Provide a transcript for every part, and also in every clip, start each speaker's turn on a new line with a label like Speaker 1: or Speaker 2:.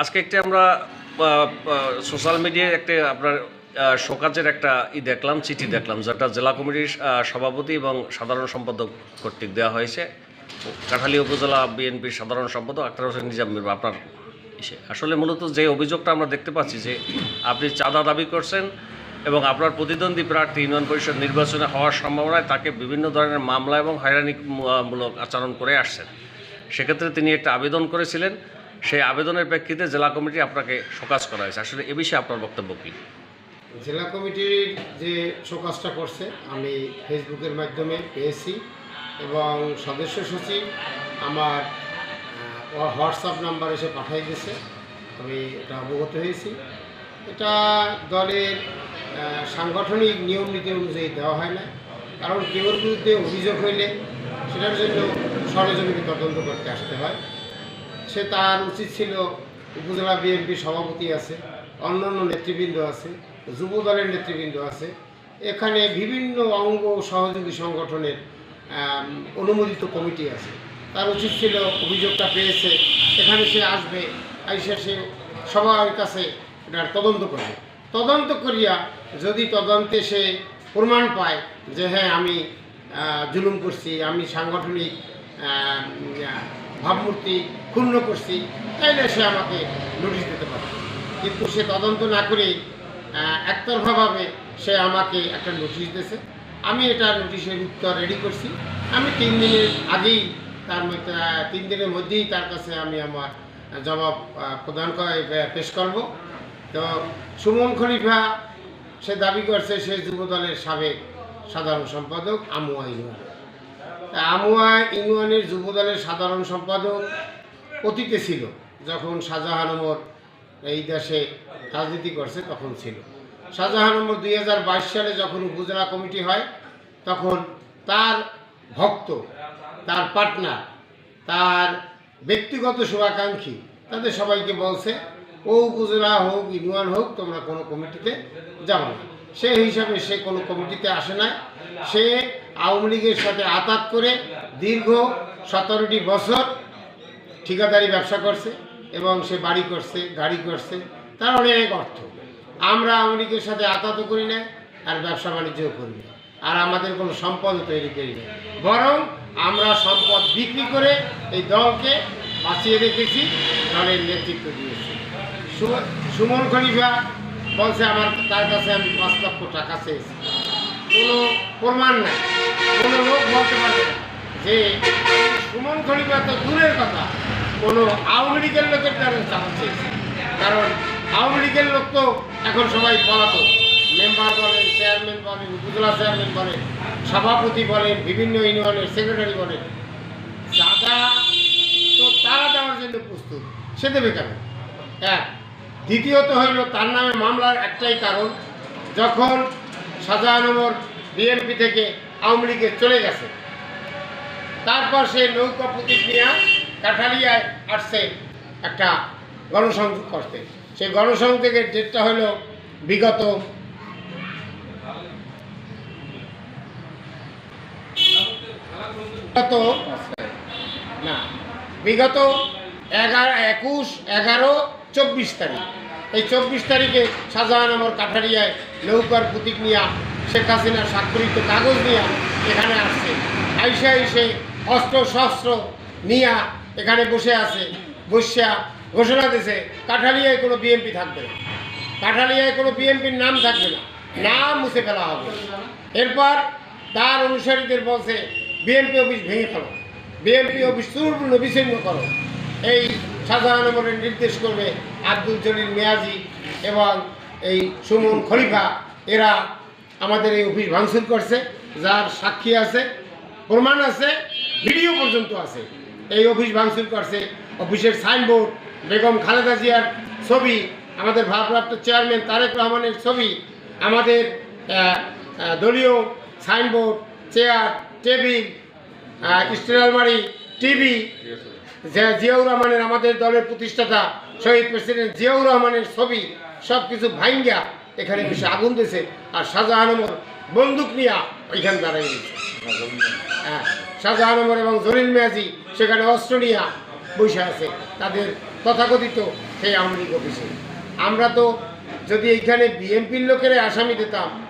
Speaker 1: আজকে একটা আমরা সোশ্যাল মিডিয়ায় একটা আপনার শোকাজের একটা ই দেখলাম, চিঠি দেখলাম, যেটা জেলা কমিটির সভাপতি এবং সাধারণ সম্পাদক কর্তৃক দেওয়া হয়েছে। কাঠালী উপজেলা বিএনপির সাধারণ সম্পাদক আক্তার হোসেন নিজাম আপনার আসলে মূলত যে অভিযোগটা আমরা দেখতে পাচ্ছি যে আপনি চাঁদা দাবি করছেন এবং আপনার প্রতিদ্বন্দ্বী প্রার্থী ইউনিয়ন পরিষদ নির্বাচনে হওয়ার সম্ভাবনায় তাকে বিভিন্ন ধরনের মামলা এবং হয়রানিমূলক আচরণ করে আসছেন। সেক্ষেত্রে তিনি একটা আবেদন করেছিলেন। সেই আবেদনের প্রেক্ষিতে জেলা কমিটি আপনাকে শোকাজ করা হয়েছে। আসলে এ বিষয়ে আপনার বক্তব্য কী?
Speaker 2: জেলা কমিটির যে শোকাজটা করছে, আমি ফেসবুকের মাধ্যমে পেয়েছি এবং সদস্য সচিব আমার হোয়াটসঅ্যাপ নাম্বার এসে পাঠিয়ে দিয়েছে। আমি এটা অবগত হয়েছি। এটা দলের সাংগঠনিক নিয়ম নীতি অনুযায়ী দেওয়া হয় না। কারণ কেউর বিরুদ্ধে অভিযোগ হইলে সেটার জন্য সরজমিনে তদন্ত করতে আসতে হয়। সে তার উচিত ছিল উপজেলা বিএনপির সভাপতি আছে, অন্যান্য নেতৃবৃন্দ আছে, যুব দলের নেতৃবৃন্দ আছে। এখানে বিভিন্ন অঙ্গ সহযোগী সংগঠনের অনুমোদিত কমিটি আছে। তার উচিত ছিল অভিযোগটা পেয়েছে, এখানে সে আসবে, আইসা সে সবার কাছে এটার তদন্ত করবে। তদন্ত করিয়া যদি তদন্তে সে প্রমাণ পায় যে হ্যাঁ আমি জুলুম করছি, আমি সাংগঠনিক ভাবমূর্তি ক্ষুণ্ণ করছি তাইলে সে আমাকে নোটিশ দিতে পারে। কিন্তু সে তদন্ত না আহ, একতরফাভাবে সে আমাকে একটা নোটিশ দিয়েছে। আমি এটা নোটিশের উত্তর রেডি করছি। আমি তিন দিনের আগেই তার তিন দিনের মধ্যেই তার কাছে আমি আমার জবাব প্রদান করে পেশ করব। তো সুমন খলিফা সে দাবি করছে সে যুবদলের সাবেক সাধারণ সম্পাদক আমুয়া ইউনিয়ন তা আমুয়া ইউনিয়নের যুবদলের সাধারণ সম্পাদক অতীতে ছিল, যখন শাহজাহান ওমর এই দেশে রাজনীতি করছে তখন ছিল। শাহজাহান ওমর দুই হাজার বাইশ সালে যখন উপজেলা কমিটি হয়, তখন তার ভক্ত, তার পার্টনার, তার ব্যক্তিগত শুভাকাঙ্ক্ষী তাদের সবাইকে বলছে, ও উপজেলা হোক, ইউনিয়ন হোক, তোমরা কোনো কমিটিতে যাব না। সেই হিসাবে সে কোনো কমিটিতে আসে না সে আওয়ামী লীগের সাথে আতাত করে দীর্ঘ সতেরোটি বছর ঠিকাদারি ব্যবসা করছে এবং সে বাড়ি করছে, গাড়ি করছে। তার অনেক অর্থ। আমরা আওয়ামী লীগের সাথে আতাত করি না আর ব্যবসা বাণিজ্যও করি না আর আমাদের কোনো সম্পদ তৈরি করি না বরং আমরা সম্পদ বিক্রি করে এই দলকে বাঁচিয়ে রেখেছি, দলের নেতৃত্ব দিয়েছি। সুমন খলিফা বলছে আমার, তার কাছে আমি পাঁচ লক্ষ টাকা চেয়েছি। কোনো প্রমাণ নাই। কোনো লোক বলতে পারবে যে সুমন খলিফা তো দূরের কথা। কোনো আওয়ামী লীগের লোকের দ্বারা চাপা চেয়েছে। কারণ আওয়ামী লীগের লোক তো এখন সবাই পলাতক। মেম্বার বলেন, চেয়ারম্যান বলেন, উপজেলা চেয়ারম্যান বলেন, সভাপতি বলেন, বিভিন্ন ইউনিয়নের সেক্রেটারি বলেন। চাঁদা তো তারা দেওয়ার জন্য প্রস্তুত। সে দেবে কেন? এক দ্বিতীয়ত হইল তার নামে মামলার একটাই কারণ, যখন শাহজাহান ওমর বিএনপি থেকে আওয়ামী লীগে চলে গেছে, তারপর সে নৌকা প্রতীক নিয়ে কাঠালিয়ায় আসছে একটা গণসংযোগ করতে। সেই গণসংযোগের ডেটটা হলো বিগত বিগত না, বিগত এগারো, একুশ, এগারো চব্বিশ তারিখ। এই চব্বিশ তারিখে শাহজাহান আমার কাঠারিয়ায় নৌকার প্রতীক নিয়া, শেখ হাসিনার স্বাক্ষরিত কাগজ নিয়া এখানে আসছে। আইসা এসে অস্ত্র শস্ত্র নিয়া এখানে বসে আছে, বসিয়া ঘোষণা দিছে কাঠালিয়ায় কোনো বিএমপি থাকবে না। কাঠালিয়ায় কোনো বিএনপির নাম থাকবে না। নাম মুছে ফেলা হবে। এরপর তার অনুসারীদের বলছে বিএনপি অফিস ভেঙে ফেলো। বিএনপি অফিস চূর্ণ বিচ্ছিন্ন করো। এই শাহজাহান আমলের নির্দেশ করবে আব্দুল জলিল মেয়াজি এবং এই সুমন খলিফা। এরা আমাদের এই অফিস ভাঙচুর করছে, যার সাক্ষী আছে, প্রমাণ আছে, ভিডিও পর্যন্ত আছে। এই অফিস ভাঙচুর করছে। অফিসের সাইনবোর্ড, বেগম খালেদা জিয়ার ছবি, আমাদের ভারপ্রাপ্ত চেয়ারম্যান তারেক রহমানের ছবি, আমাদের দলীয় সাইনবোর্ড, চেয়ার, টেবিল স্টিল আলমারি, টিভি যে- জিয়াউর রহমানের আমাদের দলের প্রতিষ্ঠাতা, শহীদ প্রেসিডেন্ট জিয়াউর রহমানের ছবি সব কিছু ভাঙ্গা এখানে বসে আগুন দিয়েছে আর শাহজাহান বন্দুক নিয়ে ওইখানে দাঁড়াই হ্যাঁ শাহজাহান এবং জরিন মেয়াজি সেখানে অস্ট্রেলিয়া বসে আছে। তাদের তথাকথিত সেই আওয়ামী লীগ অফিসে। আমরা তো যদি এইখানে বিএনপির লোকের আসামি দিতাম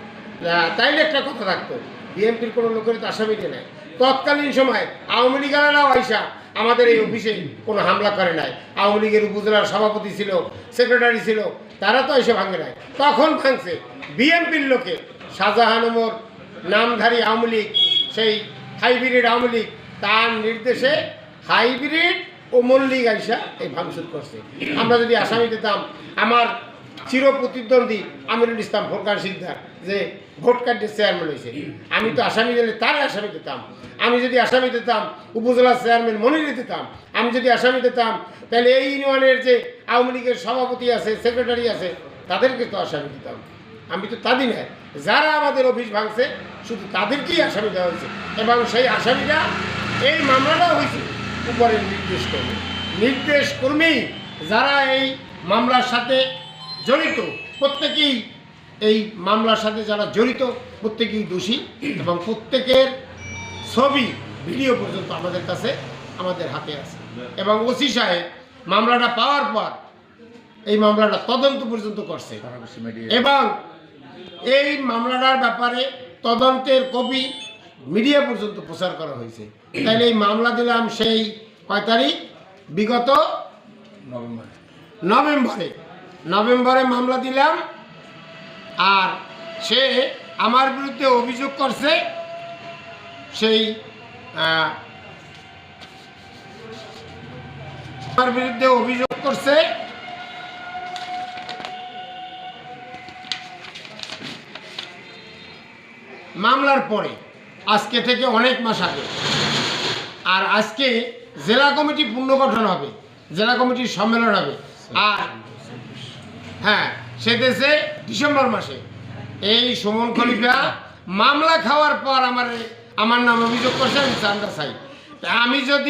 Speaker 2: তাইলে একটা কথা থাকতো, বিএনপির কোনো লোকের তো আসামি দিয়ে তৎকালীন সময় আওয়ামী লীগারাও আইসা আমাদের এই অফিসে কোনো হামলা করে নাই। আওয়ামী লীগের উপজেলার সভাপতি ছিল, সেক্রেটারি ছিল, তারা তো এসে ভাঙে নাই। তখন ভাঙছে। বিএনপির লোকে, শাহজাহান ওমর, নামধারী আওয়ামী লীগ, সেই হাইব্রিড আওয়ামী লীগ, তার নির্দেশে হাইব্রিড ও মল্লিক আইসা এই ভাঙচুর করছে। আমরা যদি আসামি দিতাম আমার চির প্রতিদ্বন্দ্বী আমিরুল ইসলাম ফোরকান সিকদার, যে ভোট কার্ডে চেয়ারম্যান হয়েছে। আমি তো আসামি দিলে তার আসামি দিতাম। আমি যদি আসামি দিতাম উপজেলার চেয়ারম্যান মনিরে দিতাম। আমি যদি আসামি দিতাম, তাহলে এই ইউনিয়নের যে আওয়ামী লীগের সভাপতি আছে সেক্রেটারি আছে, তাদেরকে তো আসামি দিতাম। আমি তো তাদের নয় যারা আমাদের অফিস ভাঙছে, শুধু তাদেরকেই আসামি দেওয়া হয়েছে। এবং সেই আসামিটা এই মামলাটা হয়েছে উপরের নির্দেশ কর্মী। নির্দেশ কর্মী যারা এই মামলার সাথে জড়িত। প্রত্যেকেই এই মামলার সাথে যারা জড়িত প্রত্যেকেই দোষী এবং প্রত্যেকের ছবি ভিডিও পর্যন্ত আমাদের কাছে আমাদের হাতে আছে। এবং ওসি সাহেব মামলাটা পাওয়ার পর এই মামলাটা তদন্ত পর্যন্ত করছে। এবং এই মামলাটার ব্যাপারে তদন্তের কপি মিডিয়া পর্যন্ত প্রচার করা হয়েছে। তাইলে এই মামলা দিলাম সেই কয় তারিখ? বিগত নভেম্বরে। নভেম্বরে। মামলা দিলাম, আর সে আমার বিরুদ্ধে অভিযোগ করছে, সেই আমার বিরুদ্ধে অভিযোগ করছে। মামলার পরে, আজকে থেকে অনেক মাস আগে, আর আজকে জেলা কমিটি পুনর্গঠন হবে, জেলা কমিটির সম্মেলন হবে, আর হ্যাঁ সে দেশে ডিসেম্বর মাসে। এই সুমন খলিফা মামলা খাওয়ার পর আমার আমার নাম অভিযোগ করছে, আমি চান্দা চাই। আমি যদি